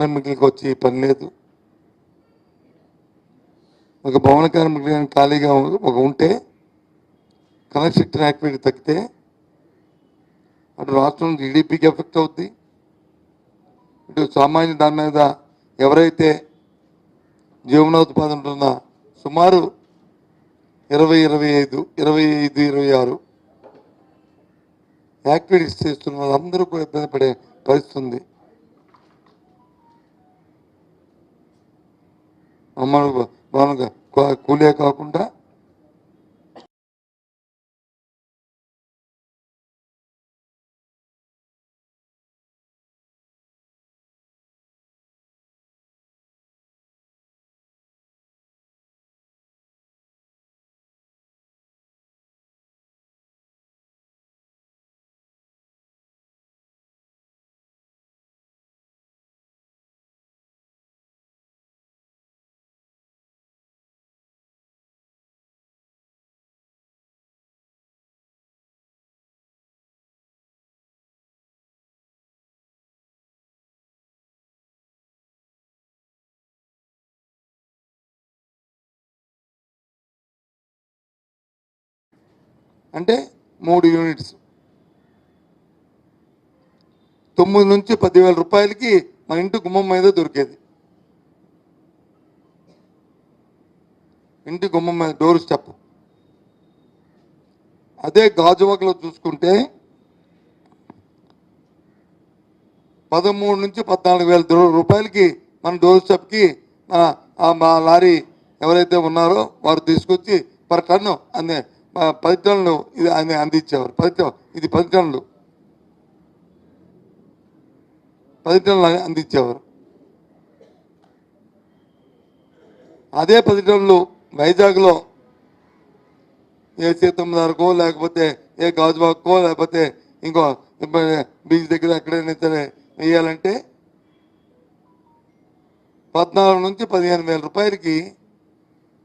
కార్మికులకు వచ్చి పని లేదు. ఒక భవన కార్మికులు ఖాళీగా ఒక ఉంటే కన్స్ట్రక్షన్ యాక్టివిటీ తగ్గితే అటు రాష్ట్రం జీడిపికి ఎఫెక్ట్ అవుద్ది. ఇటు సామాన్య దాని మీద ఎవరైతే జీవనోత్పాదన ఉంటున్న సుమారు ఇరవై ఇరవై ఐదు ఇరవై ఐదు ఇరవై ఆరు యాక్టివిటీస్ చేస్తున్న వాళ్ళందరూ కూడా ఇబ్బంది పడే పరిస్థితి ఉంది. అమ్మడు కూలే కాకుండా అంటే మూడు యూనిట్స్. తొమ్మిది నుంచి పదివేల రూపాయలకి మన ఇంటి గుమ్మం మీద దొరికేది. ఇంటి గుమ్మం మీద డోర్ స్టెప్ అదే గాజువాకలో చూసుకుంటే పదమూడు నుంచి పద్నాలుగు వేల రూపాయలకి మన డోర్ స్టెప్కి మన మా లారీ ఎవరైతే ఉన్నారో వారు తీసుకొచ్చి పర్ టన్ను అందే పది టన్నులు ఇది ఆయన అందించేవారు. పది ఇది పది టన్నులు పది టన్నులు అందించేవారు. అదే పది టన్నులు వైజాగ్లో ఏ సీతమ్మదారుకో లేకపోతే ఏ గాజువాక్కో లేకపోతే ఇంకో బీచ్ దగ్గర ఎక్కడైనా సరే వేయాలంటే పద్నాలుగు నుంచి పదిహేను వేల రూపాయలకి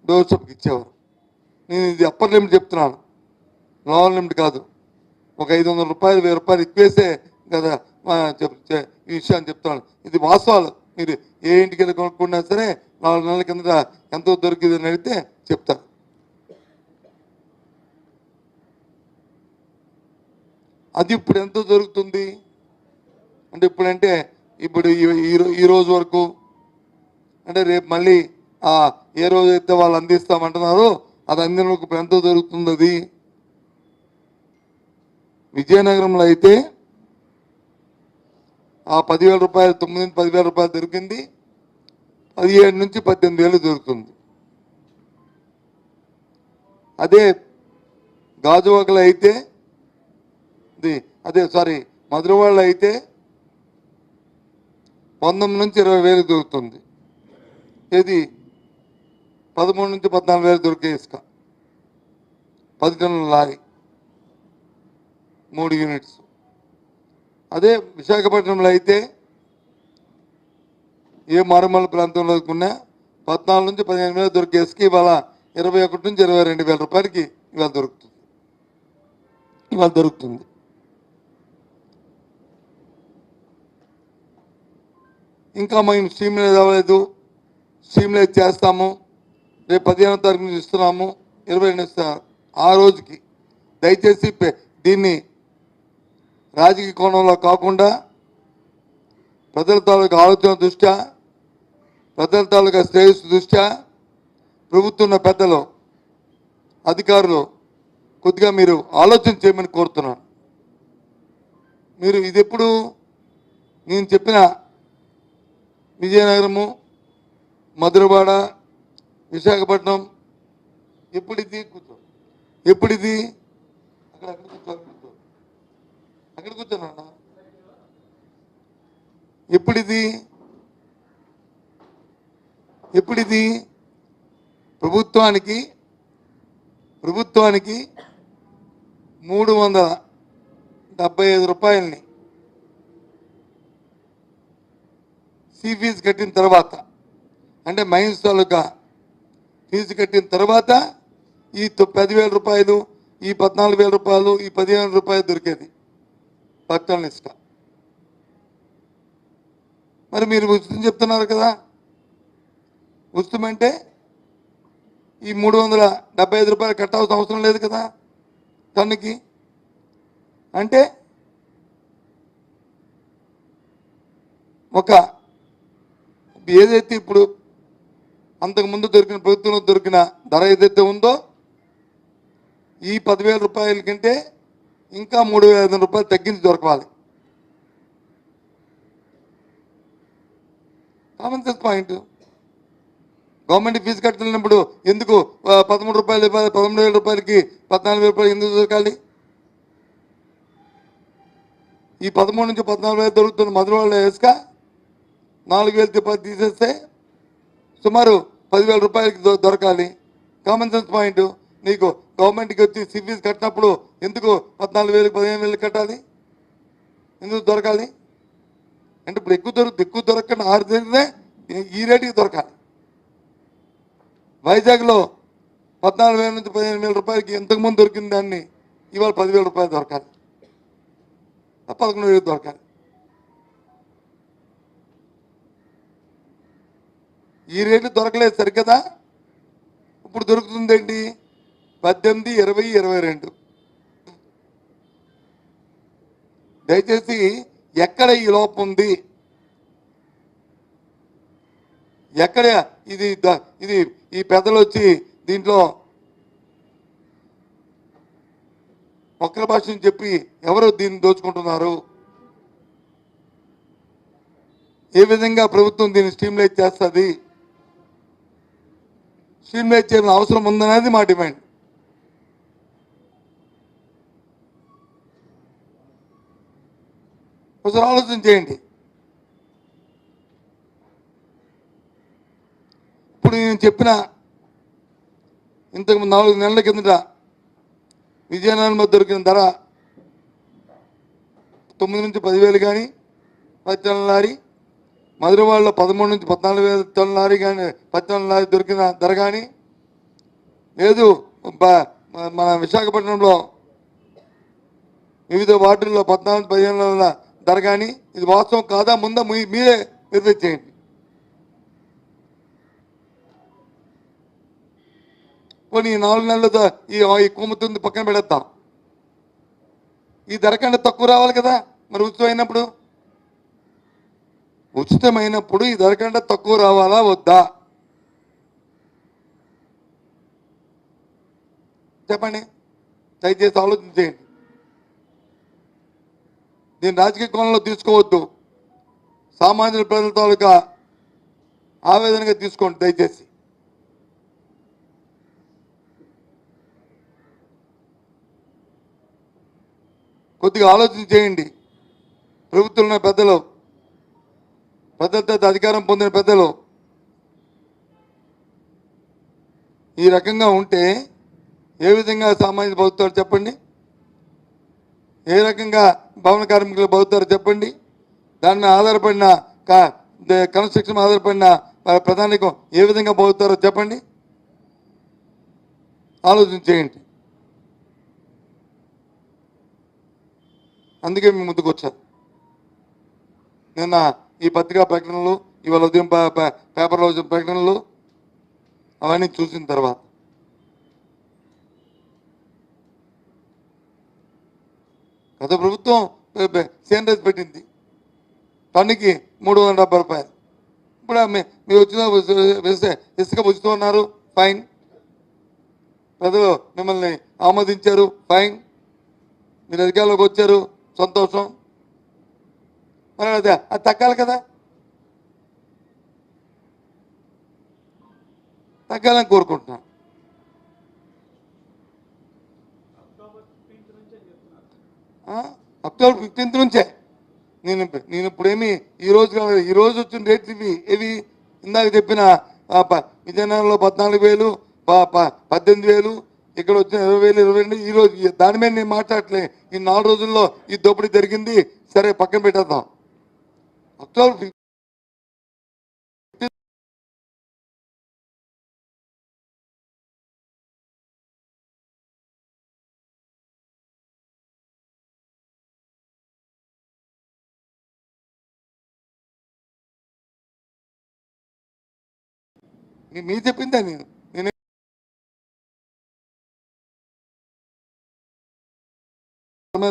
డోర్ షాప్కి ఇచ్చేవారు. నేను ఇది అప్పర్ లిమిట్ చెప్తున్నాను. లోవర్ లిమిట్ కాదు. ఒక ఐదు వందల రూపాయలు వెయ్యి రూపాయలు ఎక్కువేసే కదా చెప్ ఈ విషయాన్ని చెప్తున్నాను. ఇది వాస్తవాలు. మీరు ఏ ఇంటికి వెళ్ళి కొనుక్కున్నా సరే నాలుగు నెలల కిందట ఎంతో దొరికింది అని అడిగితే చెప్తారు అది ఇప్పుడు ఎంత దొరుకుతుంది? అంటే ఇప్పుడంటే ఇప్పుడు ఈ- ఈ రోజు వరకు అంటే రేపు మళ్ళీ ఏ రోజు అయితే వాళ్ళు అందిస్తామంటున్నారో అది అందిన ఒక ఎంత దొరుకుతుంది అది విజయనగరంలో అయితే ఆ పదివేల రూపాయలు తొమ్మిది నుంచి పదివేల రూపాయలు దొరికింది. పదిహేడు నుంచి పద్దెనిమిది వేలు దొరుకుతుంది. అదే గాజువాకలు అయితే ఇది అదే సారీ మధురవాడలో అయితే పంతొమ్మిది నుంచి ఇరవై వేలు దొరుకుతుంది. ఏది? పదమూడు నుంచి పద్నాలుగు వేలు దొరికే ఇసుక. పది టన్నుల లారీ. మూడు యూనిట్స్. అదే విశాఖపట్నంలో అయితే ఏ మారుమూల ప్రాంతంలో ఉన్నా పద్నాలుగు నుంచి పదిహేను వేలు దొరికే ఇసుక ఇవాళ ఇరవై ఒకటి నుంచి ఇరవై రెండు వేల రూపాయలకి ఇవాళ దొరుకుతుంది. ఇవాళ దొరుకుతుంది. ఇంకా మేము స్ట్రీమ్లైజ్ అవ్వలేదు స్ట్రీమ్లైజ్ చేస్తాము. రేపు పదిహేనో తారీఖు నుంచి ఇస్తున్నాము ఇరవై రెండు ఆ రోజుకి దయచేసి దీన్ని రాజకీయ కోణంలో కాకుండా ప్రజల తాలూకా ఆలోచన దృష్ట్యా ప్రజల తాలూకా శ్రేయస్సు దృష్ట్యా ప్రభుత్వం ఉన్న పెద్దలు అధికారులు కొద్దిగా మీరు ఆలోచన చేయమని కోరుతున్నాను. మీరు ఇది ఎప్పుడు నేను చెప్పిన విజయనగరము మధురవాడ విశాఖపట్నం ఎప్పుడిది కూర్చో? ఎప్పుడిది అక్కడ అక్కడ కూర్చో అక్కడ కూర్చో. అక్కడ కూర్చోనన్నా ఎప్పుడిది ఎప్పుడిది ప్రభుత్వానికి ప్రభుత్వానికి మూడు వందల డెబ్బై ఐదు రూపాయలని సీ ఫీజు కట్టిన తర్వాత అంటే మైన్స్ తాలూకా ఫీజు కట్టిన తర్వాత ఈ పదివేల రూపాయలు ఈ పద్నాలుగు వేల రూపాయలు ఈ పదిహేను రూపాయలు దొరికేది. పట్టణ ఇసుక మరి మీరు ఉచితం చెప్తున్నారు కదా. ఉచితం అంటే ఈ మూడు వందల డెబ్బై ఐదు రూపాయలు కట్టాల్సిన అవసరం లేదు కదా. టన్నుకి అంటే ఒక ఏదైతే ఇప్పుడు అంతకుముందు దొరికిన ప్రభుత్వంలో దొరికిన ధర ఏదైతే ఉందో ఈ పదివేల రూపాయల కంటే ఇంకా మూడు వేల ఐదు వందల రూపాయలు తగ్గించి దొరకాలి common sense point government fee కట్టినప్పుడు ఎందుకు పదమూడు రూపాయలు ఇవ్వాలి పదమూడు వేల రూపాయలకి పద్నాలుగు వేల రూపాయలు ఎందుకు దొరకాలి? ఈ పదమూడు నుంచి పద్నాలుగు వేలు దొరుకుతున్న మధురవాళ్ళ వాళ్ళ ఇసుక నాలుగు వేలు తిప్ప తీసేస్తే సుమారు పదివేల రూపాయలకి దొరకాలి. కామన్ సెన్స్ పాయింట్ నీకు గవర్నమెంట్కి వచ్చి సిఫీస్ కట్టినప్పుడు ఎందుకు పద్నాలుగు వేలు పదిహేను వేలు కట్టాలి? ఎందుకు దొరకాలి? అంటే ఇప్పుడు ఎక్కువ దొరకదు ఎక్కువ దొరకకుండా ఆరు జరిగితే ఈ రేటుకి దొరకాలి. వైజాగ్లో పద్నాలుగు వేల నుంచి పదిహేను వేల రూపాయలకి ఎంతకుముందు దొరికిన దాన్ని ఇవాళ పదివేల రూపాయలు దొరకాలి. పదకొండు వేలు దొరకాలి. ఈ రేట్లు దొరకలేదు సరికదా ఇప్పుడు దొరుకుతుందండి పద్దెనిమిది ఇరవై ఇరవై రెండు. దయచేసి ఎక్కడ ఈ లోపం ఉంది? ఎక్కడ ఇది ఇది ఈ పెద్దలు వచ్చి దీంట్లో ఒక్కల భాషని చెప్పి ఎవరు దీన్ని దోచుకుంటున్నారు? ఏ విధంగా ప్రభుత్వం దీన్ని స్ట్రీమ్లైజ్ చేస్తుంది? స్ట్రీమ్లైజ్ చేయాల్సిన అవసరం ఉందనేది మా డిమాండ్. ఒకసారి ఆలోచన చేయండి. ఇప్పుడు నేను చెప్పిన ఇంతకు నాలుగు నెలల కిందట విజయనగరంలో దొరికిన ధర తొమ్మిది నుంచి పదివేలు కానీ పది టన్నుల లారీ మధురవాడలో పదమూడు నుంచి పద్నాలుగు వేల టన్ లారీ కానీ పది లారీ దొరికిన ధర కానీ లేదు. మన విశాఖపట్నంలో వివిధ వార్డుల్లో పద్నాలుగు పదిహేను వందల ధర కానీ ఇది వాస్తవం కాదా ముందా మీరే వెరిఫై చేయండి. పోనీ నాలుగు నెలలతో ఈ ఈ కొమ్ముతుంది పక్కన పెడతాం ఈ ధర కంటే తక్కువ రావాలి కదా మరి ఉత్సవం అయినప్పుడు. ఉచితమైనప్పుడు ఈ ధర కంటే తక్కువ రావాలా వద్దా? చెప్పండి. దయచేసి ఆలోచన చేయండి దీన్ని రాజకీయ కోణంలో తీసుకోవద్దు. సామాన్య ప్రజల తాలూకా ఆవేదనగా తీసుకోండి దయచేసి. కొద్దిగా ఆలోచన చేయండి. ప్రభుత్వంలో పెద్దలు పెద్ద అధికారం పొందిన పెద్దలు. ఈ రకంగా ఉంటే ఏ విధంగా సామాజిక బతుకుతారు చెప్పండి? ఏ రకంగా భవన కార్మికులు బతుకుతారు చెప్పండి? దాని మీద ఆధారపడిన కన్స్ట్రక్షన్ ఆధారపడిన ప్రధానికం ఏ విధంగా బతుకుతారో చెప్పండి? ఆలోచన చేయండి. అందుకే మేము ముందుకు వచ్చారు నిన్న ఈ పత్రికా ప్రకటనలు ఇవాళ ఉదయం పేపర్లో వచ్చిన ప్రకటనలు అవన్నీ చూసిన తర్వాత. గత ప్రభుత్వం సేన్ రైస్ పెట్టింది. టన్నుకి మూడు వందల డెబ్బై రూపాయలు. ఇప్పుడు మీరు వచ్చిన వేస్తే ఇసుక ఉచితం ఉన్నారు ఫైన్. ప్రజలు మిమ్మల్ని ఆమోదించారు ఫైన్. మీరు అధికారంలోకి వచ్చారు సంతోషం. అది తగ్గాలి కదా? తగ్గాలని కోరుకుంటున్నాను అక్టోబర్ ఫిఫ్టీన్త్ నుంచే. నేను నేను ఇప్పుడేమి ఈ రోజు ఈ రోజు వచ్చిన రేట్లు ఇవి ఇవి ఇందాక చెప్పిన విజయనగరంలో పద్నాలుగు వేలు పద్దెనిమిది వేలు ఇక్కడ వచ్చిన ఇరవై వేలు ఇరవై రెండు ఈరోజు దాని మీద నేను మాట్లాడలే ఈ నాలుగు రోజుల్లో ఈ దోపిడీ జరిగింది. సరే పక్కన పెట్టేద్దాం. 12, మీరు చెప్పిందా నేను నేను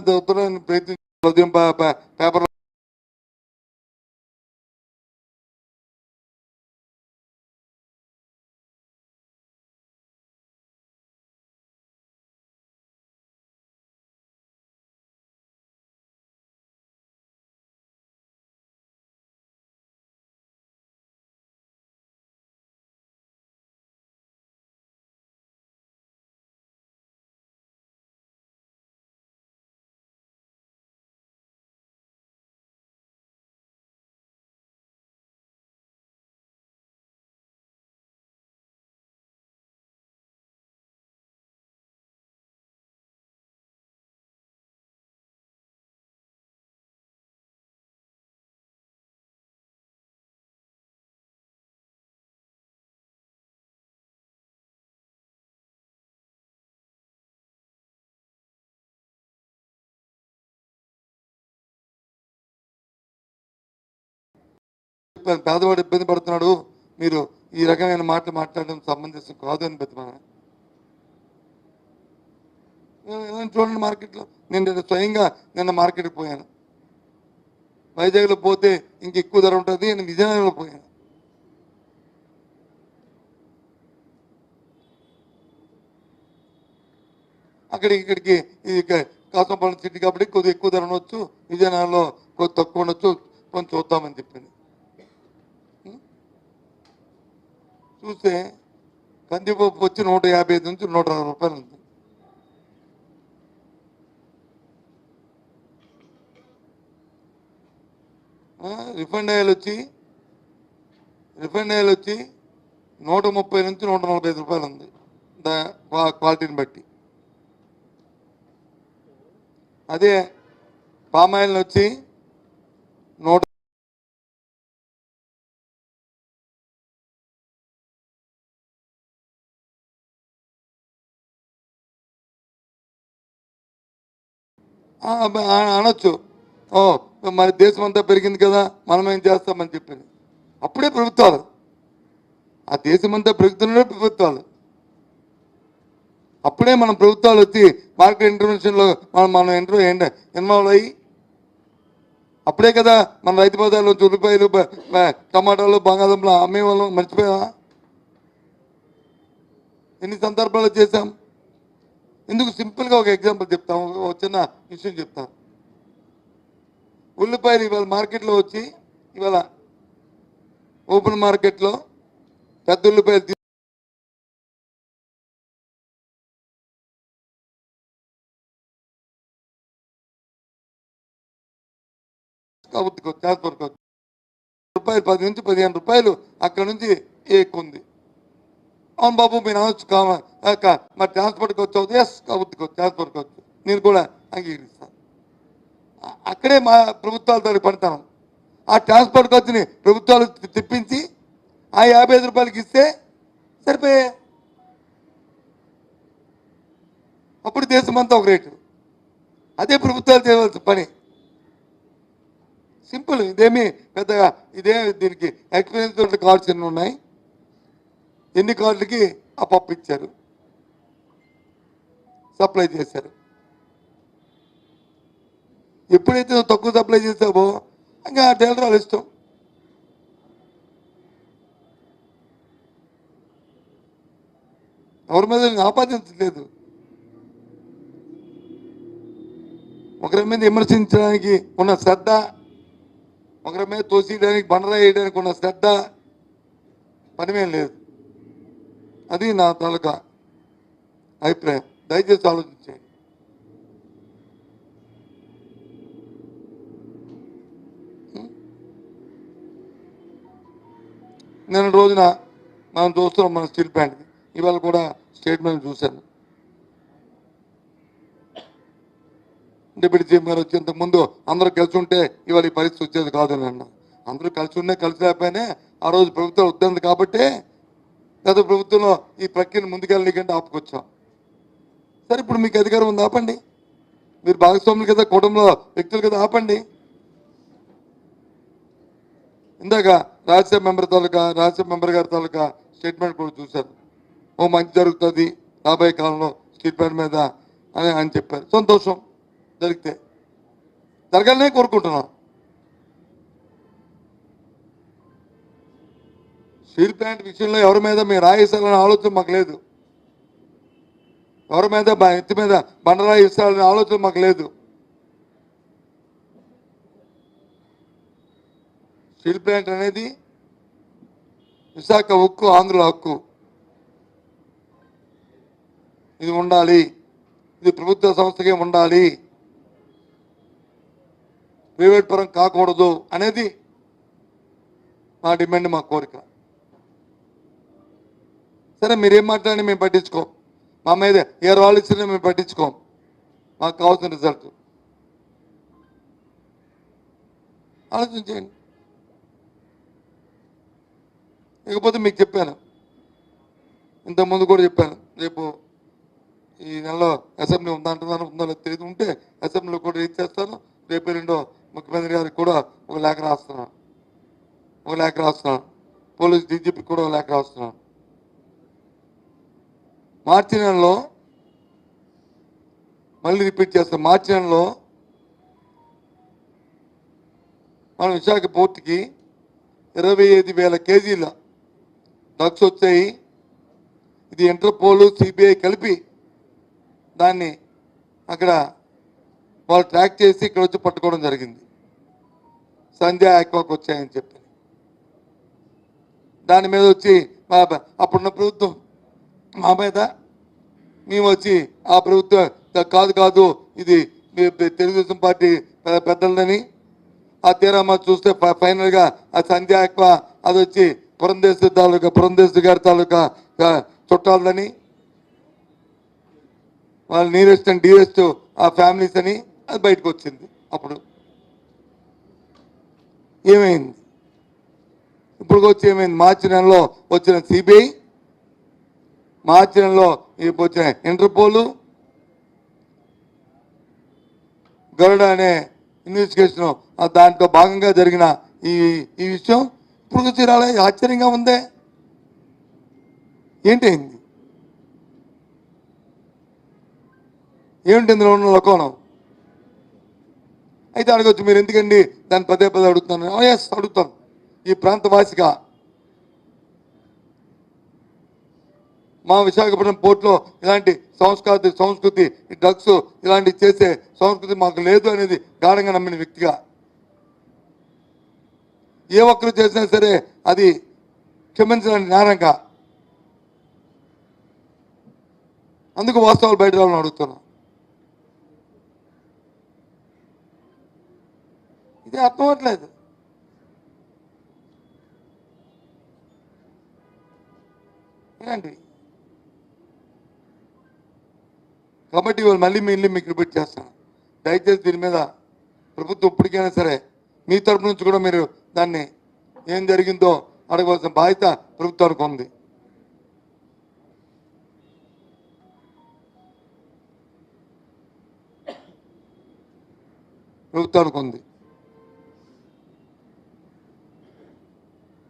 దొరుకుతున్నాను ఉదయం పేపర్ చెప్పాను పేదవాడు ఇబ్బంది పడుతున్నాడు మీరు ఈ రకమైన మాటలు మాట్లాడడం సంబంధించిన కాదు అని బతిమాను చూడండి మార్కెట్లో. నేను నిన్న స్వయంగా నిన్న మార్కెట్కి పోయాను. వైజాగ్లో పోతే ఇంక ఎక్కువ ధర ఉంటుంది నేను విజయనగరంలో పోయాను. అక్కడికి ఇక్కడికి ఇది కాసంపాలెం సిటీ కాబట్టి కొద్దిగా ఎక్కువ ధర ఉండొచ్చు విజయనగరంలో కొద్ది తక్కువ ఉండొచ్చు కొంచెం చూద్దామని చెప్పింది చూస్తే కందిపప్పు వచ్చి నూట యాభై ఐదు నుంచి నూట అరవై రూపాయలు ఉంది. రిఫైండ్ ఆయిల్ వచ్చి రిఫైండ్ ఆయిల్ వచ్చి నూట ముప్పై నుంచి నూట నలభై ఐదు రూపాయలు ఉంది. దా క్వాలిటీని బట్టి. అదే పామ్ ఆయిల్ వచ్చి నూట అనొచ్చు. ఓ మరి దేశం అంతా పెరిగింది కదా మనం ఏం చేస్తామని చెప్పింది. అప్పుడే ప్రభుత్వాలు. ఆ దేశం అంతా పెరుగుతున్నదే ప్రభుత్వాలు. అప్పుడే మన ప్రభుత్వాలు వచ్చి మార్కెట్ ఇంటర్వెన్షన్లో మనం మనం ఇంటర్ ఇన్వాల్వ్ అయ్యి. అప్పుడే కదా మన రైతు బజార్లో ఉల్లిపాయలు టమాటాలు బంగాళదుంపలు అమ్మే వాళ్ళం మర్చిపోయావా? ఎన్ని సందర్భాలు చేశాం? ఎందుకు సింపుల్గా ఒక ఎగ్జాంపుల్ చెప్తాం? ఒక- చిన్న విషయం చెప్తాను ఉల్లిపాయలు ఇవాళ మార్కెట్లో వచ్చి ఇవాళ ఓపెన్ మార్కెట్లో పెద్ద ఉల్లిపాయలు రూపాయలు పది నుంచి పదిహేను రూపాయలు అక్కడ నుంచి ఎక్కువ ఉంది. అవును బాబు మీరు అనొచ్చు కామ మరి ట్రాన్స్పోర్ట్కి వచ్చావు? ఎస్ కాబట్టి ట్రాన్స్పోర్ట్కి వచ్చు నేను కూడా అంగీకరిస్తాను అక్కడే మా ప్రభుత్వాల ద్వారా పడతాను ఆ ట్రాన్స్పోర్ట్ ఖర్చుని ప్రభుత్వాలు తెప్పించి ఆ యాభై ఐదు రూపాయలకి ఇస్తే సరిపోయే. అప్పుడు దేశమంతా ఒక రేటు. అదే ప్రభుత్వాలు చేయవలసిన పని. సింపుల్ ఇదేమి పెద్దగా ఇదే దీనికి ఎక్స్పీరియన్స్ కార్డ్స్ ఉన్నాయి. ఎన్ని కార్డులకి ఆ పప్పు ఇచ్చారు? సప్లై చేశారు. ఎప్పుడైతే నువ్వు తక్కువ సప్లై చేస్తామో ఇంకా ఆ డీలర్ వాళ్ళ ఇష్టం. ఎవరి మీద నేను ఆపాదించలేదు ఒకరి మీద విమర్శించడానికి ఉన్న శ్రద్ధ ఒకరి మీద తోసేయడానికి బండరాయడానికి ఉన్న శ్రద్ధ పనిమేం లేదు. అది నా తాలూకా అభిప్రాయం. దయచేసి ఆలోచించండి. నిన్న రోజున మనం చూస్తున్నాం మన స్టీల్ ప్లాంట్ ఇవాళ కూడా స్టేట్మెంట్ చూశాను. డిప్యూటీ సీఎం గారు వచ్చేంత ముందు అందరూ కలిసి ఉంటే ఇవాళ ఈ పరిస్థితి వచ్చేది కాదు అన్న అందరూ కలిసి ఉన్నా కలిసి లేకపోయినా ఆ రోజు ప్రభుత్వం వద్దంది కాబట్టి గత ప్రభుత్వంలో ఈ ప్రక్రియను ముందుకెళ్ళనికంటే ఆపుకొచ్చాం. సరే ఇప్పుడు మీకు అధికారం ఉంది? ఆపండి. మీరు భాగస్వాములు కదా కుటుంబంలో వ్యక్తులు కదా ఆపండి. ఇందాక రాజ్యసభ మెంబర్ తాలూకా రాజ్యసభ మెంబర్ గారి తాలూకా స్టేట్మెంట్ కూడా చూశారు ఓ మంచి జరుగుతుంది రాబోయే కాలంలో స్టేట్మెంట్ మీద అని అని చెప్పారు. సంతోషం జరిగితే జరగాలనే కోరుకుంటున్నాం. స్టీల్ ప్లాంట్ విషయంలో ఎవరి మీద మీరు రాయిస్తారనే ఆలోచన మాకు లేదు. ఎవరి మీద ఎత్తి మీద బండరాయి ఇస్తారనే ఆలోచన మాకు లేదు. స్టీల్ ప్లాంట్ అనేది విశాఖ ఉక్కు ఆంధ్రుల హక్కు ఇది ఉండాలి. ఇది ప్రభుత్వ సంస్థకే ఉండాలి. ప్రైవేట్ పరం కాకూడదు అనేది మా డిమాండ్ మా కోరిక. సరే మీరేం మాట్లాడినా మేము పట్టించుకోం. మా మీద ఏ రాళ్ళు ఇచ్చినా మేము పట్టించుకోం. మాకు కావాల్సిన రిజల్ట్. ఆలోచించండి ఇకపోతే మీకు చెప్పాను. ఇంతకుముందు కూడా చెప్పాను. రేపు ఈ నెలలో అసెంబ్లీ ఉందంటున్నాను ఉందో లేదో తెలియదు. ఉంటే అసెంబ్లీలో కూడా రీచ్ చేస్తాను రేపు రెండో ముఖ్యమంత్రి గారికి కూడా ఒక లేఖ రాస్తున్నాను. ఒక లేఖ రాస్తున్నాను. పోలీస్ డీజీపీకి కూడా ఒక లేఖ రాస్తున్నాను. మార్చి నెలలో మళ్ళీ రిపీట్ చేస్తాం మార్చి నెలలో మన విశాఖ పోర్టుకి ఇరవై ఐదు వేల కేజీల డ్రగ్స్ వచ్చాయి. ఇది ఇంటర్పోల్ సిబిఐ కలిపి దాన్ని అక్కడ వాళ్ళు ట్రాక్ చేసి ఇక్కడ వచ్చి పట్టుకోవడం జరిగింది. సంధ్యా ఆక్వాకి వచ్చాయని చెప్పి. దాని మీద వచ్చి అప్పుడున్న ప్రభుత్వం మా మీద మేము వచ్చి ఆ ప్రభుత్వం కాదు కాదు ఇది మీ తెలుగుదేశం పార్టీ పెద్దలని ఆ ఆ తీరామా చూస్తే ఫైనల్గా ఆ సంధ్యా ఎక్కువ అది వచ్చి పురంధేశ్వరి తాలూకా పురంధేశ్వరి గారి తాలూకా చుట్టాలని. వాళ్ళ నీరెస్ట్ అండ్ డీరెస్ట్ ఆ ఫ్యామిలీస్ అని అది బయటకు వచ్చింది అప్పుడు. ఏమైంది? ఇప్పుడు వచ్చి ఏమైంది? మార్చి నెలలో వచ్చిన సిబిఐ మార్చిలో ఇప్పుడు వచ్చిన ఇంటర్పోలు గరుడ అనే ఇన్వెస్టిగేషన్ దాంట్లో భాగంగా జరిగిన ఈ ఈ విషయం ఇప్పుడు వచ్చి రాలే ఆశ్చర్యంగా ఉందే. ఏంటి అయింది ఏమిటి ఇందులో ఉన్న లోకోణం? అయితే అడగచ్చు మీరు ఎందుకండి దాన్ని పదే పదే అడుగుతున్నాను ఎస్ అడుగుతాను ఈ ప్రాంత మా విశాఖపట్నం పోర్టులో ఇలాంటి సంస్కృతి సంస్కృతి డ్రగ్స్ ఇలాంటి చేసే సంస్కృతి మాకు లేదు అనేది గాఢంగా నమ్మిన వ్యక్తిగా. ఏ ఒక్కరు చేసినా సరే అది క్షమించిన నేరంగా. అందుకు వాస్తవాలు బయట రావాలని అడుగుతున్నాం. ఇది అర్థం అవ్వట్లేదు. కాబట్టి ఇవాళ మళ్ళీ మళ్ళీ మీకు రిపీట్ చేస్తాను దయచేసి దీని మీద ప్రభుత్వం ఇప్పటికైనా సరే మీ తరపు నుంచి కూడా మీరు దాన్ని ఏం జరిగిందో అడగవలసిన బాధ్యత ప్రభుత్వానికి ఉంది. ప్రభుత్వానికి ఉంది.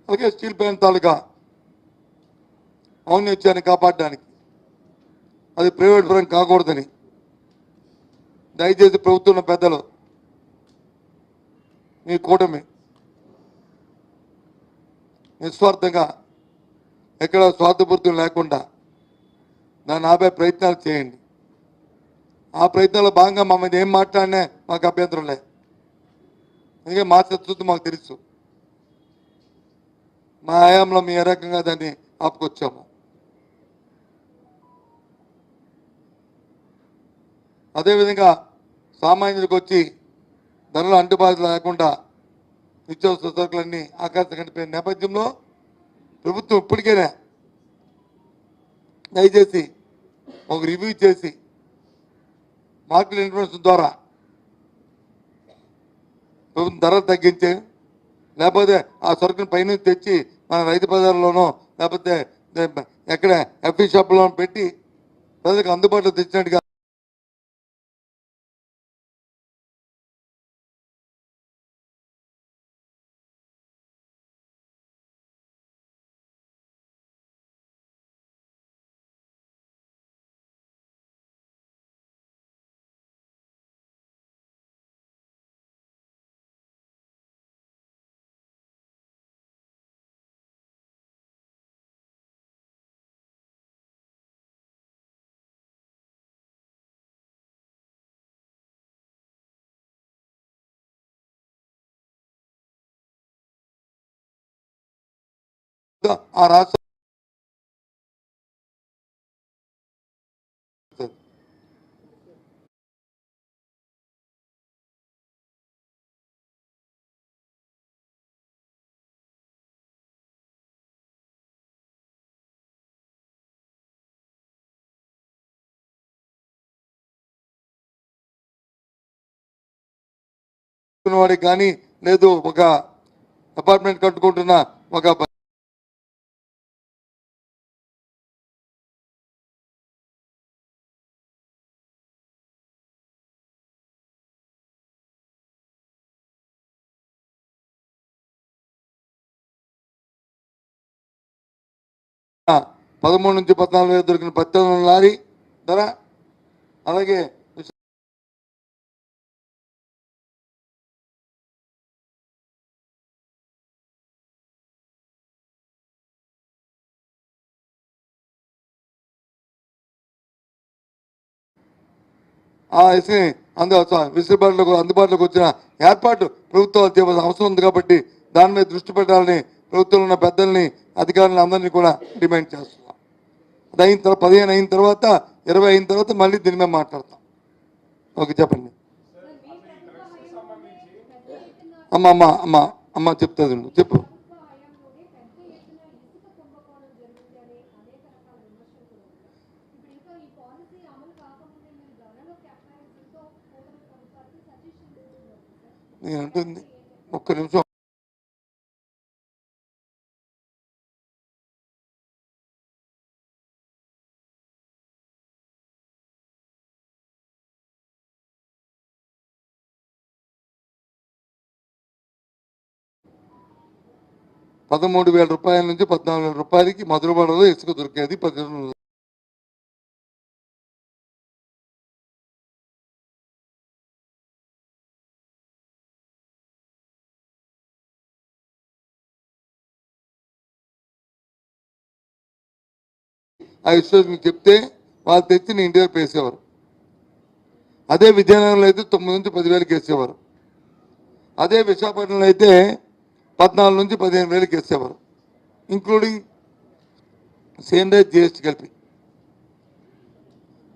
అలాగే స్టీల్ ప్లాంట్ తాలూకా ఔన్నత్యాన్ని కాపాడడానికి అది ప్రైవేట్ పరం కాకూడదని. దయచేసి ప్రభుత్వం పెద్దలు మీ కూటమి నిస్వార్థంగా ఎక్కడ స్వార్థపూర్తులు లేకుండా దాన్ని ఆపే ప్రయత్నాలు చేయండి. ఆ ప్రయత్నంలో భాగంగా మా మీద ఏం మాట్లాడినా మాకు అభ్యంతరం లేదు. అందుకే మా శత్రుత్వం మాకు తెలుసు. మా ఆయాంలో మీ ఏ రకంగా దాన్ని ఆపుకొచ్చాము. అదేవిధంగా సామాన్యులకు వచ్చి ధరలు అంటుబాటు లేకుండా నిత్యావసర సరుకులన్నీ ఆకాశం కనిపోయిన నేపథ్యంలో ప్రభుత్వం ఇప్పటికైనా దయచేసి ఒక రివ్యూ చేసి మార్కెట్ ఇన్ఫర్మేషన్ ద్వారా ప్రభుత్వం ధరలు తగ్గించే లేకపోతే ఆ సరుకుని పైనుంచి తెచ్చి మన రైతు బజార్లోనో లేకపోతే ఎక్కడ ఎఫ్ఈ షాప్లోనో పెట్టి ప్రజలకు అందుబాటులో తెచ్చినట్టుగా ఆ రాష్ట్ర వాడికి కానీ లేదు ఒక అపార్ట్మెంట్ కట్టుకుంటున్న ఒక పదమూడు నుంచి పద్నాలుగు వేలు దొరికిన పద్దెనిమిది లారీ ధర అలాగే ఆ ఇసుని అందు విసులుబాటులోకి అందుబాటులోకి వచ్చిన ఏర్పాటు ప్రభుత్వాలు చేయవలసిన అవసరం ఉంది కాబట్టి దాని మీద దృష్టి పెట్టాలని ప్రభుత్వంలో ఉన్న పెద్దల్ని అధికారులను అందరినీ కూడా డిమాండ్ చేస్తున్నాం. అయిన తర్వాత పదిహేను అయిన తర్వాత ఇరవై అయిన తర్వాత మళ్ళీ దీని మీద మాట్లాడతాం. ఓకే చెప్పండి. అమ్మ అమ్మ అమ్మ అమ్మ చెప్తుంది చెప్పు. నేను అంటుంది ఒక్క నిమిషం. పదమూడు వేల రూపాయల నుంచి పద్నాలుగు వేల రూపాయలకి మధురవాడలో ఇసుక దొరికేది పది ఆ ఇష్యూస్ మీకు చెప్తే వాళ్ళు తెచ్చి నీ ఇంటి దగ్గర వేసేవారు అదే విజయనగరంలో అయితే తొమ్మిది నుంచి పదివేలకు వేసేవారు. అదే విశాఖపట్నంలో అయితే పద్నాలుగు నుంచి పదిహేను వేలకు వేసేవారు ఇంక్లూడింగ్ సేమ్ రేట్ జిఎస్టీ కలిపి.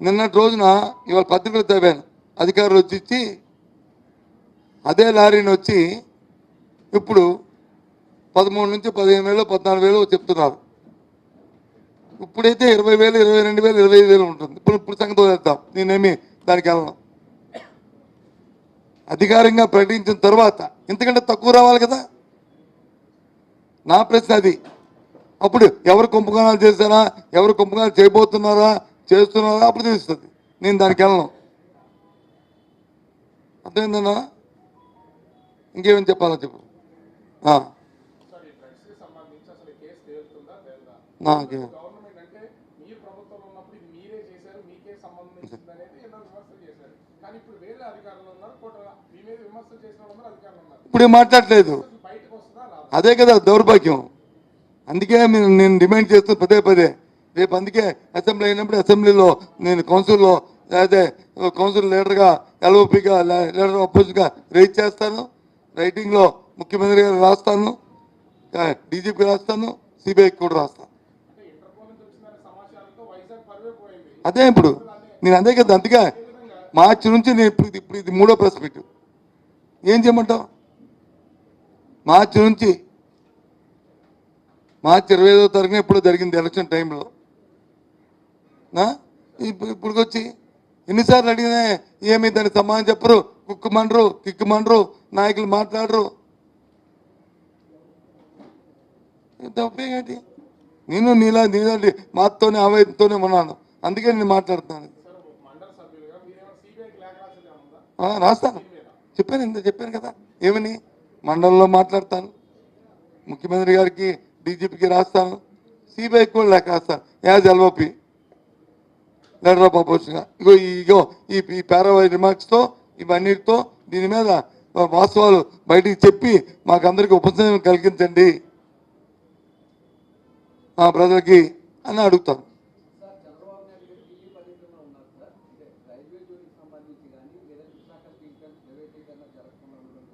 నిన్నటి రోజున ఇవాళ పత్రికలు తవ్వాను. అధికారులు వచ్చి ఇచ్చి అదే లారీని వచ్చి ఇప్పుడు పదమూడు నుంచి పదిహేను వేలు పద్నాలుగు వేలు చెప్తున్నారు. ఇప్పుడైతే ఇరవై వేలు ఇరవై రెండు వేలు ఇరవై ఐదు వేలు ఉంటుంది. ఇప్పుడు ఇప్పుడు సంగతి వదిలేద్దాం. నేనేమి దానికి వెళ్ళను. అధికారికంగా ప్రకటించిన తర్వాత ఎందుకంటే తక్కువ రావాలి కదా? నా ప్రశ్న అది. అప్పుడు ఎవరు కుంభకోణాలు చేశారా? ఎవరు కుంభకోణాలు చేయబోతున్నారా? చేస్తున్నారా? అప్పుడు తెలుస్తుంది. నేను దానికి వెళ్ళను. అర్థమైందన్నా? ఇంకేమని చెప్పాలో చెప్పు. నాకే ఇప్పుడు మాట్లాడలేదు. అదే కదా దౌర్భాగ్యం. అందుకే నేను డిమాండ్ చేస్తూ పదే పదే రేపు అందుకే అసెంబ్లీ అయినప్పుడు అసెంబ్లీలో నేను కౌన్సిల్లో లేదా కౌన్సిల్ లీడర్గా ఎల్ఓపిగా లీడర్ అపోజిట్గా రైట్ చేస్తాను. రైటింగ్లో ముఖ్యమంత్రి గారు రాస్తాను. డీజీపీ రాస్తాను. సిబిఐకి కూడా రాస్తాను. అదే ఇప్పుడు నేను అదే కదా అందుకే మార్చి నుంచి నేను ఇప్పుడు ఇది- ఇప్పుడు ఇది మూడో ప్రెస్ మీట్. ఏం చేయమంటావు? మార్చి నుంచి మార్చి ఇరవై ఐదో తారీఖున ఎప్పుడో జరిగింది ఎలక్షన్ టైంలో. ఇప్పుడు వచ్చి ఎన్నిసార్లు అడిగినా ఏమి దానికి సమాధానం చెప్పరు. కుక్కుమండరు కిక్కుమండరు నాయకులు మాట్లాడరు. ఇంత ఉపయోగం ఏంటి? నేను నీలా నీలాంటి మాతోనే ఆవేదనతోనే ఉన్నాను. అందుకే నేను మాట్లాడుతున్నాను. రాస్తాను. చెప్పాను ఇంత చెప్పాను కదా. ఏమని? మండలంలో మాట్లాడతాను. ముఖ్యమంత్రి గారికి డీజీపీకి రాస్తాను. సిబిఐకి కూడా లేక రాస్తాను. As LOP. లెటర్ ఆఫ్ అపోజిషన్గా ఇగో ఇగో ఈ ఈ పారావై రిమార్క్స్తో ఇవన్నిటితో దీని మీద వాస్తవాలు బయటికి చెప్పి మాకందరికి ఉపశమనం కలిగించండి. మా బ్రదర్కి అని అడుగుతాను సార్ చంద్రబాబు నాయుడు గారు ఢిల్లీ పర్యటనలో ఉన్నారు సార్ అంటే రైల్వే జోన్కి సంబంధించి కానీ లేదా విశాఖ స్టీల్ ప్లాంట్ ప్రైవేటీకరణ జరగకుండా ఉండడం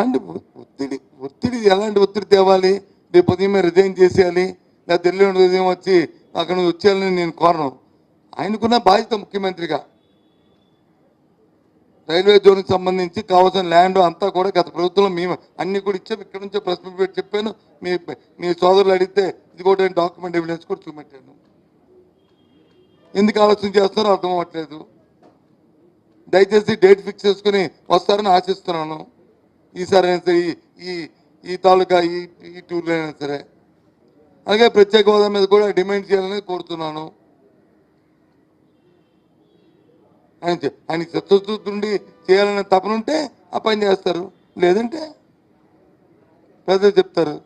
అండ్ ఒత్తిడి ఒత్తిడి ఎలాంటి ఒత్తిడి తేవాలి రేపు ఉదయం రిజైన్ చేసేయాలి నా ఎల్లుండి ఉదయం వచ్చి అక్కడ నుంచి వచ్చేయాలని నేను కోరను. ఆయనకున్న బాధ్యత ముఖ్యమంత్రిగా. రైల్వే జోన్కి సంబంధించి కావాల్సిన ల్యాండ్ అంతా కూడా గత ప్రభుత్వంలో మేము అన్ని కూడా ఇచ్చాము ఇక్కడ నుంచే ప్రెస్ మీట్ పెట్టి చెప్పాను. మీ మీ సోదరులు అడిగితే ఇది కూడా డాక్యుమెంట్ ఎవిడెన్స్ కూడా చూపెట్టాను ఎందుకు ఆలోచన చేస్తారో అర్థం అవ్వట్లేదు. దయచేసి డేట్ ఫిక్స్ చేసుకుని వస్తారని ఆశిస్తున్నాను. ఈసారి అయినా సరే ఈ- ఈ ఈ తాలూకా ఈ ఈ టూర్లో అయినా సరే. అలాగే ప్రత్యేక హోదా మీద కూడా డిమాండ్ చేయాలని కోరుతున్నాను. ఆయన ఆయన చిత్తశుద్ధి చేయాలనే తపనుంటే ఆ పని చేస్తారు. లేదంటే పెద్దలు చెప్తారు.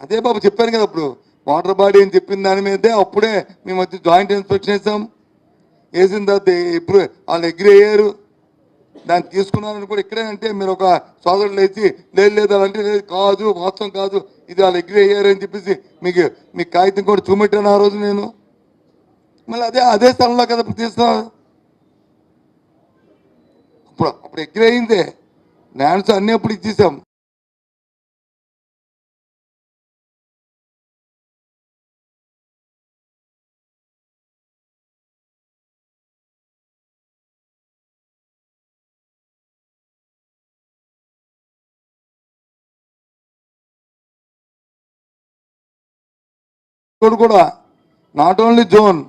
అదే బాబు చెప్పాను కదా అప్పుడు. వాటర్ బాడీ అని చెప్పిన దాని మీదే అప్పుడే మేము వచ్చి జాయింట్ ఇన్స్పెక్షన్ వేసాం వేసిన తర్వాత ఇప్పుడు వాళ్ళు అగ్రి అయ్యారు. దాన్ని తీసుకున్నారని కూడా ఇక్కడే అంటే మీరు ఒక సోదరులు లేచి లేదు లేదు అంటే లేదు కాదు వాస్తవం కాదు ఇది వాళ్ళు అగ్రి అయ్యారు అని చెప్పేసి మీకు మీ కాగితం కూడా చూపెట్టాను ఆ రోజు నేను. మళ్ళీ అదే అదే స్థలంలో కదా ఇప్పుడు అప్పుడు అప్పుడు అగ్రి అయిందే. ల్యాండ్స్ అన్నీ అప్పుడు ఇచ్చేసాం. ఇక్కడ కూడా నాట్ ఓన్లీ జోన్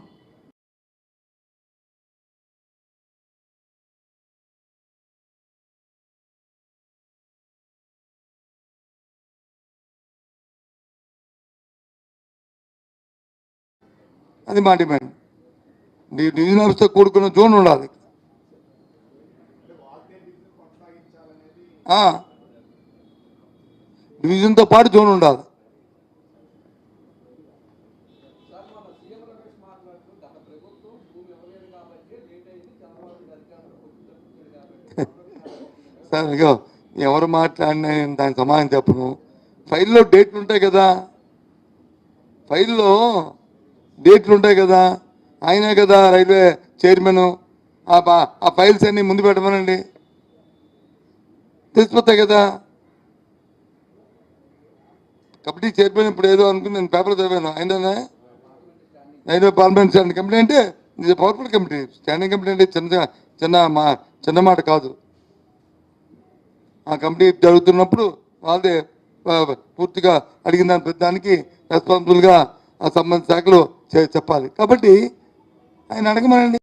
అది మా డిమాండ్ నీ డివిజన్ ఆఫీస్తో కూడుకున్న జోన్ ఉండాలి. ఆ. డివిజన్తో పాటు జోన్ ఉండాలి. సార్ ఇగో ఎవరు మాట్లాడినా నేను దానికి సమాధానం చెప్పను. ఫైల్లో డేట్లు ఉంటాయి కదా. ఫైల్లో డేట్లు ఉంటాయి కదా. ఆయనే కదా రైల్వే చైర్మన్. ఆ ఫైల్స్ అన్ని ముందు పెట్టమనండి. తెలిసిపోతాయి కదా. కమిటీ చైర్మన్ ఇప్పుడు ఏదో అనుకుని నేను పేపర్ చదివాను. ఆయననే రైల్వే పార్లమెంట్ స్టాండింగ్ కమిటీ అంటే ఇది పవర్ఫుల్ కమిటీ. స్టాండింగ్ కమిటీ అంటే చిన్న చిన్న మా చిన్న మాట కాదు. ఆ కమిటీ జరుగుతున్నప్పుడు వాళ్ళే పూర్తిగా అడిగిన దాని రెస్పాన్సిబుల్గా ఆ సంబంధిత శాఖలు చే- చెప్పాలి. కాబట్టి ఆయన అడగమనండి.